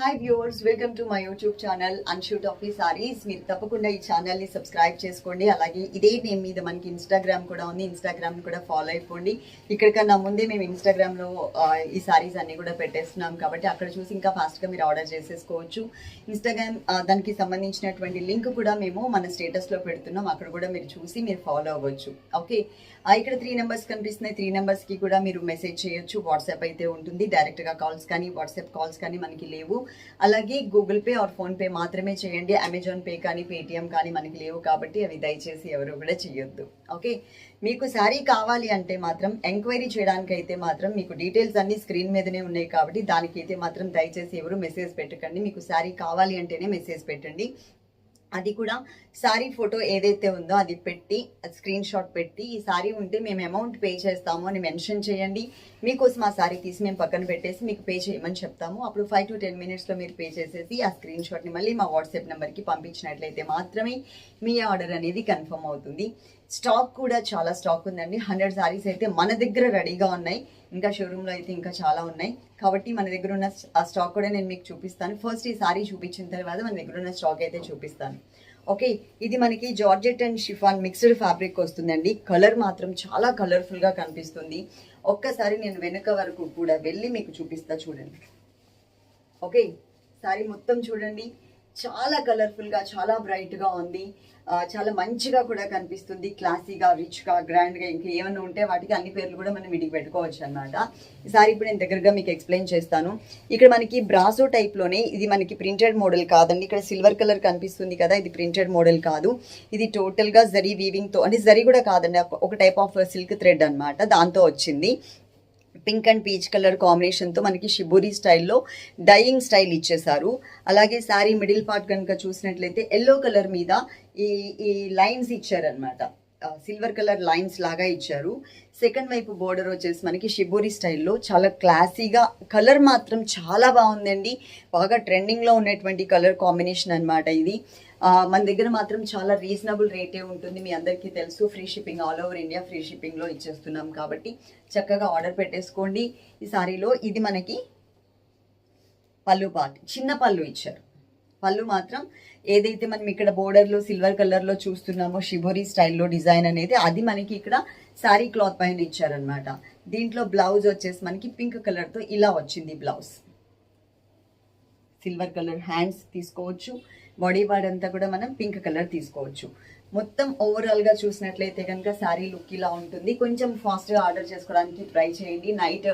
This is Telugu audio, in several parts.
Hi viewers welcome to my YouTube channel అన్షూట్ ఆఫీ సారీస్ మీరు తప్పకుండా ఈ ఛానల్ని సబ్స్క్రైబ్ చేసుకోండి. అలాగే ఇదే నేమ్ మీద మనకి ఇన్స్టాగ్రామ్ కూడా ఉంది. ఇన్స్టాగ్రామ్ కూడా ఫాలో అయిపోండి. ఇక్కడికన్నా ముందే మేము ఇన్స్టాగ్రామ్లో ఈ సారీస్ అన్ని కూడా పెట్టేస్తున్నాం. కాబట్టి అక్కడ చూసి ఇంకా ఫాస్ట్గా మీరు ఆర్డర్ చేసేసుకోవచ్చు. ఇన్స్టాగ్రామ్ దానికి సంబంధించినటువంటి లింక్ కూడా మేము మన స్టేటస్లో పెడుతున్నాం. అక్కడ కూడా మీరు చూసి మీరు ఫాలో అవ్వచ్చు. ఓకే ఇక్కడ త్రీ నెంబర్స్ కనిపిస్తున్నాయి. త్రీ నెంబర్స్కి కూడా మీరు మెసేజ్ చేయొచ్చు. వాట్సాప్ అయితే ఉంటుంది. డైరెక్ట్గా కాల్స్ కానీ వాట్సాప్ కాల్స్ కానీ మనకి లేవు. అలాగే Google pay or PhonePe మాత్రమే చేయండి. అమెజాన్ పే కానీ పేటిఎం కానీ మనకి లేవు కాబట్టి అవి దయచేసి ఎవరు కూడా చేయొద్దు. ఓకే? మీకు శారీ కావాలి అంటే మాత్రం ఎంక్వైరీ చేయడానికి అయితే మాత్రం మీకు డీటెయిల్స్ అన్ని స్క్రీన్ మీదనే ఉన్నాయి కాబట్టి దానికి అయితే మాత్రం దయచేసి ఎవరు మెసేజ్ పెట్టకండి. మీకు శారీ కావాలి అంటేనే మెసేజ్ పెట్టండి. అది కూడా శారీ ఫోటో ఏదైతే ఉందో అది పెట్టి స్క్రీన్ షాట్ పెట్టి ఈ శారీ ఉంటే మేము అమౌంట్ పే చేస్తాము అని మెన్షన్ చేయండి. మీకోసం ఆ శారీ తీసి మేము పక్కన పెట్టేసి మీకు పే చేయమని చెప్తాము. అప్పుడు ఫైవ్ టు టెన్ మినిట్స్లో మీరు పే చేసేసి ఆ స్క్రీన్ షాట్ని మళ్ళీ మా వాట్సాప్ నెంబర్కి పంపించినట్లయితే మాత్రమే మీ ఆర్డర్ అనేది కన్ఫర్మ్ అవుతుంది. స్టాక్ కూడా చాలా స్టాక్ ఉందండి. హండ్రెడ్ శారీస్ అయితే మన దగ్గర రెడీగా ఉన్నాయి. ఇంకా షోరూంలో అయితే ఇంకా చాలా ఉన్నాయి. కాబట్టి మన దగ్గర ఉన్న ఆ స్టాక్ కూడా నేను మీకు చూపిస్తాను. ఫస్ట్ ఈ సారీ చూపించిన తర్వాత మన దగ్గర ఉన్న స్టాక్ అయితే చూపిస్తాను. ఓకే ఇది మనకి georgette and chiffon mixed fabric వస్తుందండి. కలర్ మాత్రం చాలా కలర్ఫుల్గా కనిపిస్తుంది. ఒక్కసారి నేను వెనుక వరకు కూడా వెళ్ళి మీకు చూపిస్తా చూడండి. ఓకే సారీ మొత్తం చూడండి. చాలా కలర్ఫుల్గా చాలా బ్రైట్గా ఉంది. చాలా మంచిగా కూడా కనిపిస్తుంది. క్లాసీగా రిచ్గా గ్రాండ్గా ఇంకా ఏమైనా ఉంటే వాటికి అన్ని పేర్లు కూడా మనం వీటికి పెట్టుకోవచ్చు అనమాట ఈసారి ఇప్పుడు నేను దగ్గరగా మీకు ఎక్స్ప్లెయిన్ చేస్తాను. ఇక్కడ మనకి బ్రాసో టైప్లోనే ఇది మనకి ప్రింటెడ్ మోడల్ కాదండి. ఇక్కడ సిల్వర్ కలర్ కనిపిస్తుంది కదా ఇది ప్రింటెడ్ మోడల్ కాదు. ఇది టోటల్గా జరీ వీవింగ్తో అంటే జరీ కూడా కాదండి. ఒక టైప్ ఆఫ్ సిల్క్ థ్రెడ్ అనమాట దాంతో వచ్చింది. పింక్ అండ్ పీచ్ కలర్ కాంబినేషన్తో మనకి షిబోరి స్టైల్లో డైయింగ్ స్టైల్ ఇచ్చేసారు అలాగే శారీ మిడిల్ పార్ట్ కనుక చూసినట్లయితే ఎల్లో కలర్ మీద ఈ ఈ లైన్స్ ఇచ్చారనమాట సిల్వర్ కలర్ లైన్స్ లాగా ఇచ్చారు. సెకండ్ వైపు బోర్డర్ వచ్చేసి మనకి షిబోరి స్టైల్లో చాలా క్లాసీగా కలర్ మాత్రం చాలా బాగుందండి. బాగా ట్రెండింగ్లో ఉన్నటువంటి కలర్ కాంబినేషన్ అన్నమాట ఇది. మన దగ్గర మాత్రం చాలా రీజనబుల్ రేటే ఉంటుంది. మీ అందరికీ తెలుసు free shipping all over India free షిప్పింగ్లో ఇచ్చేస్తున్నాం కాబట్టి చక్కగా ఆర్డర్ పెట్టేసుకోండి. ఈ సారీలో ఇది మనకి పళ్ళు పాట్ చిన్న పళ్ళు ఇచ్చారు. పళ్ళు మాత్రం ఏదైతే మనం ఇక్కడ బోర్డర్లో సిల్వర్ కలర్లో చూస్తున్నామో షిబోరి స్టైల్లో డిజైన్ అనేది అది మనకి ఇక్కడ శారీ క్లాత్ పైన ఇచ్చారనమాట దీంట్లో బ్లౌజ్ వచ్చేసి మనకి పింక్ కలర్తో ఇలా వచ్చింది బ్లౌజ్ సిల్వర్ కలర్ హ్యాండ్స్ తీసుకోవచ్చు. బాడీ పార్ట్ అంతా కూడా మనం పింక్ కలర్ తీసుకోవచ్చు. మొత్తం ఓవరాల్గా చూసినట్లయితే కనుక శారీ లుక్ ఇలా ఉంటుంది. కొంచెం ఫాస్ట్గా ఆర్డర్ చేసుకోవడానికి ట్రై చేయండి. నైట్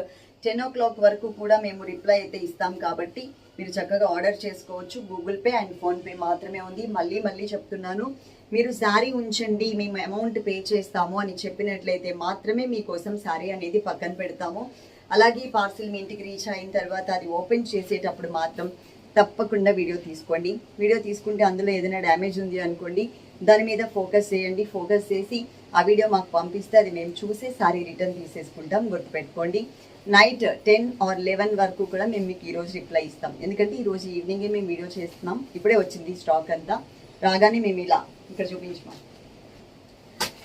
టెన్ ఓ క్లాక్ వరకు కూడా మేము రిప్లై అయితే ఇస్తాం కాబట్టి మీరు చక్కగా ఆర్డర్ చేసుకోవచ్చు. గూగుల్ పే అండ్ ఫోన్పే మాత్రమే ఉంది. మళ్ళీ మళ్ళీ చెప్తున్నాను. మీరు శారీ ఉంచండి మేము అమౌంట్ పే చేస్తాము అని చెప్పినట్లయితే మాత్రమే మీకోసం శారీ అనేది పక్కన పెడతాము. అలాగే పార్సిల్ మీ ఇంటికి రీచ్ అయిన తర్వాత అది ఓపెన్ చేసేటప్పుడు మాత్రం తప్పకుండా వీడియో తీసుకోండి. వీడియో తీసుకుంటే అందులో ఏదైనా డ్యామేజ్ ఉంది అనుకోండి దాని మీద ఫోకస్ చేయండి. ఫోకస్ చేసి ఆ వీడియో మాకు పంపిస్తే అది మేము చూసి సారీ రిటర్న్ తీసేసుకుంటాం గుర్తుపెట్టుకోండి. నైట్ టెన్ ఆర్ లెవెన్ వరకు కూడా మేము మీకు ఈరోజు రిప్లై ఇస్తాం. ఎందుకంటే ఈరోజు ఈవినింగే మేము వీడియో చేస్తున్నాం. ఇప్పుడే వచ్చింది స్టాక్ అంతా. రాగానే మేము ఇలా ఇక్కడ చూపించాం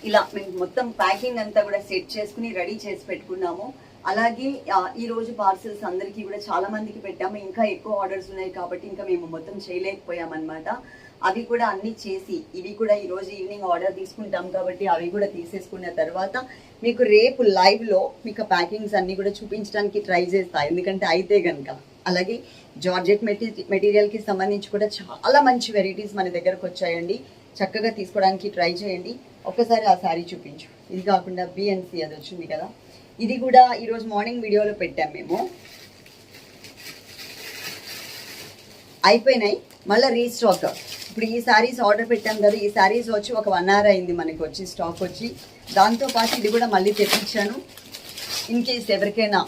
ఇలా మేము మొత్తం ప్యాకింగ్ అంతా కూడా సెట్ చేసుకుని రెడీ చేసి పెట్టుకున్నాము. అలాగే ఈ రోజు పార్సల్స్ అందరికీ కూడా చాలా మందికి పెట్టాము. ఇంకా ఎక్కువ ఆర్డర్స్ ఉన్నాయి కాబట్టి ఇంకా మేము మొత్తం చేయలేకపోయామన్నమాట. అవి కూడా అన్ని చేసి ఇవి కూడా ఈ రోజు ఈవినింగ్ ఆర్డర్ తీసుకుంటాం కాబట్టి అవి కూడా తీసేసుకున్న తర్వాత మీకు రేపు లైవ్లో మీకు ప్యాకింగ్స్ అన్ని కూడా చూపించడానికి ట్రై చేస్తా. ఎందుకంటే అయితే కనుక అలాగే జార్జెట్ మెటీ మెటీరియల్కి సంబంధించి కూడా చాలా మంచి వెరైటీస్ మన దగ్గరకు వచ్చాయండి. చక్కగా తీసుకోవడానికి ట్రై చేయండి. ఒక్కసారి ఆ శారీ చూపించు. ఇది కాకుండా బిఎన్సి అది వచ్చింది కదా. ఇది కూడా ఈరోజు మార్నింగ్ వీడియోలో పెట్టాం మేము. అయిపోయినాయి. మళ్ళీ రీస్టాక్ ఇప్పుడు ఈ శారీస్ ఆర్డర్ పెట్టాం కదా ఈ శారీస్ వచ్చి ఒక వన్ అవర్ అయింది మనకి వచ్చి స్టాక్ వచ్చి. దాంతోపాటు ఇది కూడా మళ్ళీ తెప్పించాను. ఇన్ కేస్ ఎవరికైనా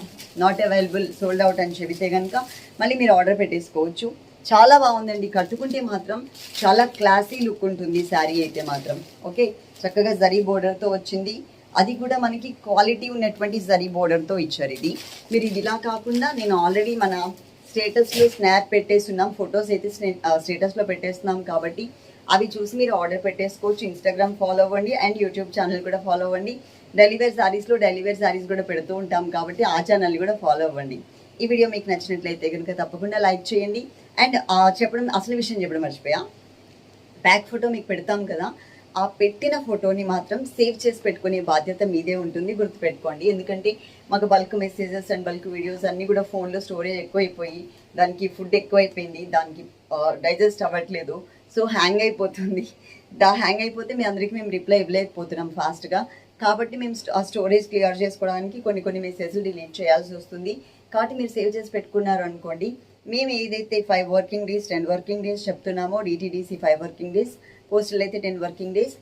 నాట్ అవైలబుల్ సోల్డ్ అవుట్ అని చెబితే కనుక మళ్ళీ మీరు ఆర్డర్ పెట్టేసుకోవచ్చు. చాలా బాగుందండి. కట్టుకుంటే మాత్రం చాలా క్లాసీ లుక్ ఉంటుంది శారీ అయితే మాత్రం. ఓకే చక్కగా జరీ బోర్డర్తో వచ్చింది. అది కూడా మనకి క్వాలిటీ ఉన్నటువంటి జరీ బోర్డర్తో ఇచ్చారు ఇది. మీరు ఇది ఇలా కాకుండా నేను ఆల్రెడీ మన స్టేటస్లో స్నాప్ పెట్టేస్తున్నాం ఫొటోస్ అయితే స్నే- స్టేటస్లో పెట్టేస్తున్నాం కాబట్టి అవి చూసి మీరు ఆర్డర్ పెట్టేసుకోవచ్చు. ఇన్స్టాగ్రామ్ ఫాలో అవ్వండి అండ్ యూట్యూబ్ ఛానల్ కూడా ఫాలో అవ్వండి. డెలివరీ శారీస్లో డెలివరీ శారీస్ కూడా పెడుతూ ఉంటాం కాబట్టి ఆ ఛానల్ కూడా ఫాలో అవ్వండి. ఈ వీడియో మీకు నచ్చినట్లయితే కనుక తప్పకుండా లైక్ చేయండి. అండ్ చెప్పడం అసలు విషయం చెప్పడం మర్చిపోయా? బ్యాక్ ఫోటో మీకు పెడతాం కదా. ఆ పెట్టిన ఫోటోని మాత్రం సేవ్ చేసి పెట్టుకునే బాధ్యత మీదే ఉంటుంది గుర్తుపెట్టుకోండి. ఎందుకంటే మాకు bulk messages and bulk videos అన్నీ కూడా ఫోన్లో స్టోరేజ్ ఎక్కువైపోయి దానికి ఫుడ్ ఎక్కువైపోయింది దానికి డైజెస్ట్ అవ్వట్లేదు. సో హ్యాంగ్ అయిపోతుంది. దా హ్యాంగ్ అయిపోతే మీ అందరికీ మేము రిప్లై ఇవ్వలేకపోతున్నాం ఫాస్ట్గా కాబట్టి మేము ఆ స్టోరేజ్ క్లియర్ చేసుకోవడానికి కొన్ని కొన్ని మెసేజ్లు డిలీట్ చేయాల్సి వస్తుంది. కాబట్టి మీరు సేవ్ చేసి పెట్టుకున్నారు అనుకోండి మేము ఏదైతే five working days ten working days చెప్తున్నామో DTDC five working days postal అయితే టెన్ వర్కింగ్ డేస్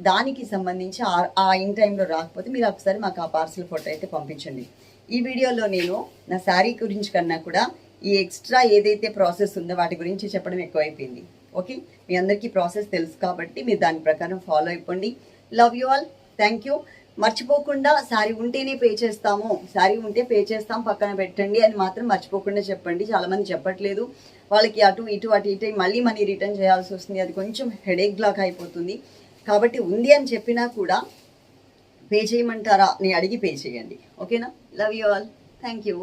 దానికి సంబంధించి ఆ- ఇన్ టైంలో రాకపోతే మీరు ఒకసారి మాకు ఆ పార్సల్ ఫోటో అయితే పంపించండి. ఈ వీడియోలో నేను నా శారీ గురించి కన్నా కూడా ఈ ఎక్స్ట్రా ఏదైతే ప్రాసెస్ ఉందో వాటి గురించి చెప్పడం ఎక్కువైపోయింది. ఓకే మీ అందరికీ ప్రాసెస్ తెలుసు కాబట్టి మీరు దాని ప్రకారం ఫాలో అయిపోండి. Love you all thank you మర్చిపోకుండా శారీ ఉంటేనే పే చేస్తాము శారీ ఉంటే పే చేస్తాం పక్కన పెట్టండి అని మాత్రం మర్చిపోకుండా చెప్పండి. చాలామంది చెప్పట్లేదు. వాళ్ళకి అటు ఇటు అటు ఇటు మళ్ళీ మనీ రిటర్న్ చేయాల్సి వస్తుంది. అది కొంచెం హెడేక్ లాగా అయిపోతుంది. కాబట్టి ఉంది అని చెప్పినా కూడా పే చేయమంటారా? నేను అడిగి పే చేయండి. ఓకేనా? Love you all thank you